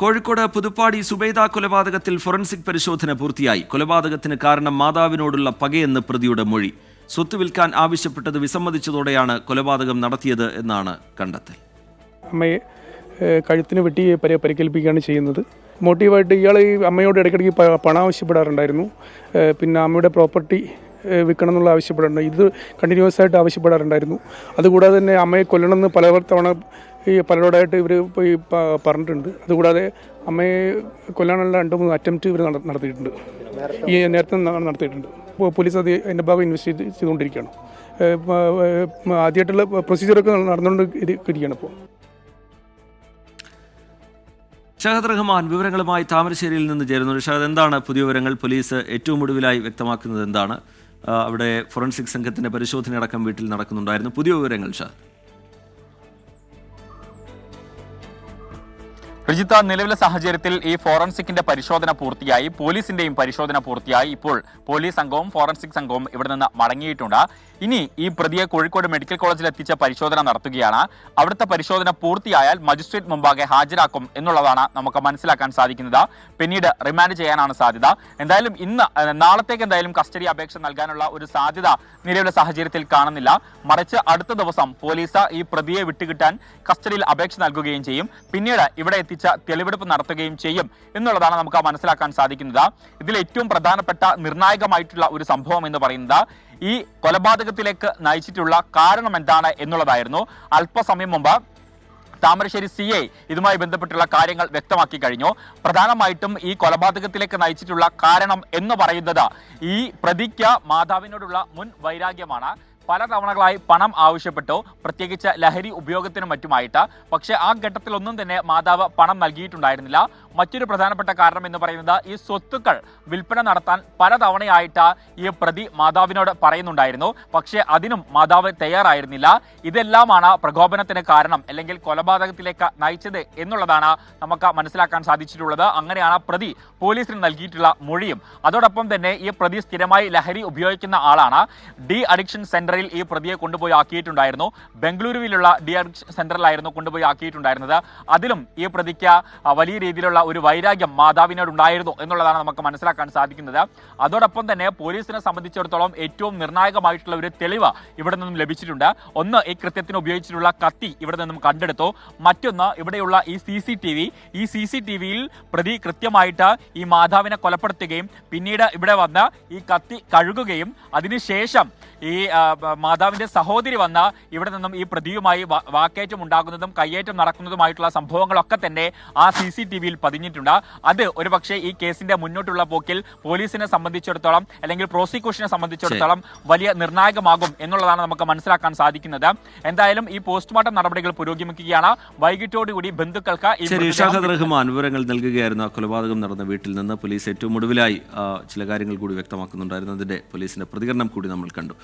കോഴിക്കോട് പുതുപ്പാടി സുബൈദ കൊലപാതകത്തിൽ ഫോറൻസിക് പരിശോധന പൂർത്തിയായി. കൊലപാതകത്തിന് കാരണം മാതാവിനോടുള്ള പകയെന്ന് പ്രതിയുടെ മൊഴി. സ്വത്ത് വിൽക്കാൻ ആവശ്യപ്പെട്ടത് വിസമ്മതിച്ചതോടെയാണ് കൊലപാതകം നടത്തിയത് എന്നാണ് കണ്ടെത്തൽ. അമ്മയെ കഴുത്തിന് വെട്ടി പരി പരിക്കേൽപ്പിക്കുകയാണ് ചെയ്യുന്നത്. മോട്ടീവായിട്ട് ഇയാൾ ഈ അമ്മയോട് ഇടയ്ക്കിടയ്ക്ക് പണം ആവശ്യപ്പെടാറുണ്ടായിരുന്നു. പിന്നെ അമ്മയുടെ പ്രോപ്പർട്ടി വിൽക്കണം എന്നുള്ള ആവശ്യപ്പെടാറുണ്ട്. ഇത് കണ്ടിന്യൂസ് ആയിട്ട് ആവശ്യപ്പെടാറുണ്ടായിരുന്നു. അതുകൂടാതെ തന്നെ അമ്മയെ കൊല്ലണമെന്ന് പല തവണ ഈ പലരോടായിട്ട് ഇവർ പ- പറഞ്ഞിട്ടുണ്ട്. അതുകൂടാതെ അമ്മയെ കൊല്ലാനുള്ള രണ്ട് മൂന്ന് അറ്റംപ്റ്റ് ഇവർ നടത്തിയിട്ടുണ്ട്. ഈ നേരത്തെ നടത്തിയിട്ടുണ്ട്. പോലീസ് അത് അതിന്റെ ഭാഗം ഇൻവെസ്റ്റിഗേറ്റ് ചെയ്തുകൊണ്ടിരിക്കുകയാണ്. ആദ്യമായിട്ടുള്ള പ്രൊസീജിയറൊക്കെ നടന്നുകൊണ്ട് ഇരിക്കുകയാണ് ഇപ്പോൾ ഷഹദ് റഹ്മാൻ വിവരങ്ങളുമായി താമരശ്ശേരിയിൽ നിന്ന് ചേരുന്നു ഷഹദ് എന്താണ് പുതിയ വിവരങ്ങൾ പോലീസ് ഏറ്റവും ഒടുവിലായി വ്യക്തമാക്കുന്നത് എന്താണ്? അവിടെ ഫോറൻസിക് സംഘത്തിന്റെ പരിശോധന അടക്കം വീട്ടിൽ നടക്കുന്നുണ്ടായിരുന്നു. പുതിയ വിവരങ്ങൾ ഷഹദ്. റിജിത്ത നിലവിലെ സാഹചര്യത്തിൽ ഈ ഫോറൻസിക്കിന്റെ പരിശോധന പൂർത്തിയായി. പോലീസിന്റെയും പരിശോധന പൂർത്തിയായി. ഇപ്പോൾ പോലീസ് സംഘവും ഫോറൻസിക് സംഘവും ഇവിടെ നിന്ന് മടങ്ങിയിട്ടുണ്ട്. ഇനി ഈ പ്രതിയെ കോഴിക്കോട് മെഡിക്കൽ കോളേജിൽ എത്തിച്ച പരിശോധന നടത്തുകയാണ്. അവിടുത്തെ പരിശോധന പൂർത്തിയായാൽ മജിസ്ട്രേറ്റ് മുമ്പാകെ ഹാജരാക്കും എന്നുള്ളതാണ് നമുക്ക് മനസ്സിലാക്കാൻ സാധിക്കുന്നത്. പിന്നീട് റിമാൻഡ് ചെയ്യാനാണ് സാധ്യത. എന്തായാലും ഇന്ന് നാളത്തേക്ക് എന്തായാലും കസ്റ്റഡി അപേക്ഷ നൽകാനുള്ള ഒരു സാധ്യത നിലവിലെ സാഹചര്യത്തിൽ കാണുന്നില്ല. മറിച്ച് അടുത്ത ദിവസം പോലീസ് ഈ പ്രതിയെ വിട്ടുകിട്ടാൻ കസ്റ്റഡിയിൽ അപേക്ഷ നൽകുകയും ചെയ്യും. പിന്നീട് ഇവിടെ എത്തിച്ച തെളിവെടുപ്പ് നടത്തുകയും ചെയ്യും എന്നുള്ളതാണ് നമുക്ക് മനസ്സിലാക്കാൻ സാധിക്കുന്നത്. ഇതിൽ ഏറ്റവും പ്രധാനപ്പെട്ട നിർണായകമായിട്ടുള്ള ഒരു സംഭവം എന്ന് പറയുന്നത് ഈ കൊലപാതകത്തിലേക്ക് നയിച്ചിട്ടുള്ള കാരണം എന്താണ് എന്നുള്ളതായിരുന്നു. അല്പസമയം മുമ്പ് താമരശ്ശേരി സി ഐ ഇതുമായി ബന്ധപ്പെട്ടുള്ള കാര്യങ്ങൾ വ്യക്തമാക്കി കഴിഞ്ഞു. പ്രധാനമായിട്ടും ഈ കൊലപാതകത്തിലേക്ക് നയിച്ചിട്ടുള്ള കാരണം എന്ന് പറയുന്നത് ഈ പ്രതിക്ക് മാതാവിനോടുള്ള മുൻ വൈരാഗ്യമാണ്. പല തവണകളായി പണം ആവശ്യപ്പെട്ടോ. പ്രത്യേകിച്ച് ലഹരി ഉപയോഗത്തിനും മറ്റുമായിട്ട്. പക്ഷേ ആ ഘട്ടത്തിലൊന്നും തന്നെ മാതാവ് പണം നൽകിയിട്ടുണ്ടായിരുന്നില്ല. മറ്റൊരു പ്രധാനപ്പെട്ട കാരണം എന്ന് പറയുന്നത് ഈ സ്വത്തുക്കൾ വിൽപ്പന നടത്താൻ പലതവണയായിട്ട് ഈ പ്രതി മാതാവിനോട് പറയുന്നുണ്ടായിരുന്നു. പക്ഷേ അതിനും മാതാവ് തയ്യാറായിരുന്നില്ല. ഇതെല്ലാമാണ് പ്രകോപനത്തിന് കാരണം അല്ലെങ്കിൽ കൊലപാതകത്തിലേക്ക് നയിച്ചത് എന്നുള്ളതാണ് നമുക്ക് മനസ്സിലാക്കാൻ സാധിച്ചിട്ടുള്ളത്. അങ്ങനെയാണ് പ്രതി പോലീസിന് നൽകിയിട്ടുള്ള മൊഴിയും. അതോടൊപ്പം തന്നെ ഈ പ്രതി സ്ഥിരമായി ലഹരി ഉപയോഗിക്കുന്ന ആളാണ്. ഡി അഡിക്ഷൻ സെന്ററിൽ ഈ പ്രതിയെ കൊണ്ടുപോയി ആക്കിയിട്ടുണ്ടായിരുന്നു. ബംഗളൂരുവിലുള്ള ഡി അഡിക്ഷൻ സെന്ററിലായിരുന്നു കൊണ്ടുപോയി ആക്കിയിട്ടുണ്ടായിരുന്നത്. അതിലും ഈ പ്രതിക്ക് വലിയ രീതിയിലുള്ള ഒരു വൈരാഗ്യം മാതാവിനോട് ഉണ്ടായിരുന്നു എന്നുള്ളതാണ് നമുക്ക് മനസ്സിലാക്കാൻ സാധിക്കുന്നത്. അതോടൊപ്പം തന്നെ പോലീസിനെ സംബന്ധിച്ചിടത്തോളം ഏറ്റവും നിർണായകമായിട്ടുള്ള ഒരു തെളിവ് ഇവിടെ നിന്നും ലഭിച്ചിട്ടുണ്ട്. ഒന്ന് ഈ കൃത്യത്തിന് ഉപയോഗിച്ചിട്ടുള്ള കത്തി ഇവിടെ നിന്നും കണ്ടെടുത്തു. മറ്റൊന്ന് ഇവിടെയുള്ള ഈ സി സി ടി വി ഈ സി സി ടി വിയിൽ പ്രതി കൃത്യമായിട്ട് ഈ മാതാവിനെ കൊലപ്പെടുത്തുകയും പിന്നീട് ഇവിടെ വന്ന് ഈ കത്തി കഴുകുകയും അതിനുശേഷം ഈ ആ, മാതാവിന്റെ സഹോദരി വന്ന ഇവിടെ നിന്നും ഈ പ്രതിയുമായി വാക്കേറ്റം ഉണ്ടാകുന്നതും കയ്യേറ്റം നടക്കുന്നതുമായിട്ടുള്ള സംഭവങ്ങളൊക്കെ തന്നെ ആ സി സി ടി വിയിൽ പതിഞ്ഞിട്ടുണ്ട് അത് ഒരുപക്ഷെ ഈ കേസിന്റെ മുന്നോട്ടുള്ള പോക്കിൽ പോലീസിനെ സംബന്ധിച്ചിടത്തോളം അല്ലെങ്കിൽ പ്രോസിക്യൂഷനെ സംബന്ധിച്ചിടത്തോളം വലിയ നിർണായകമാകും എന്നുള്ളതാണ് നമുക്ക് മനസ്സിലാക്കാൻ സാധിക്കുന്നത്. എന്തായാലും ഈ പോസ്റ്റ്മോർട്ടം നടപടികൾ പുരോഗമിക്കുകയാണ്. വൈകിട്ടോടുകൂടി ബന്ധുക്കൾക്ക് റഹ്മാൻ വിവരങ്ങൾ നൽകുകയായിരുന്നു. കൊലപാതകം നടന്ന വീട്ടിൽ നിന്ന് പോലീസ് ഏറ്റവും ഒടുവിലായി ചില കാര്യങ്ങൾ കൂടി വ്യക്തമാക്കുന്നുണ്ടായിരുന്നു. അതിന്റെ പോലീസിന്റെ പ്രതികരണം കൂടി നമ്മൾ കണ്ടു.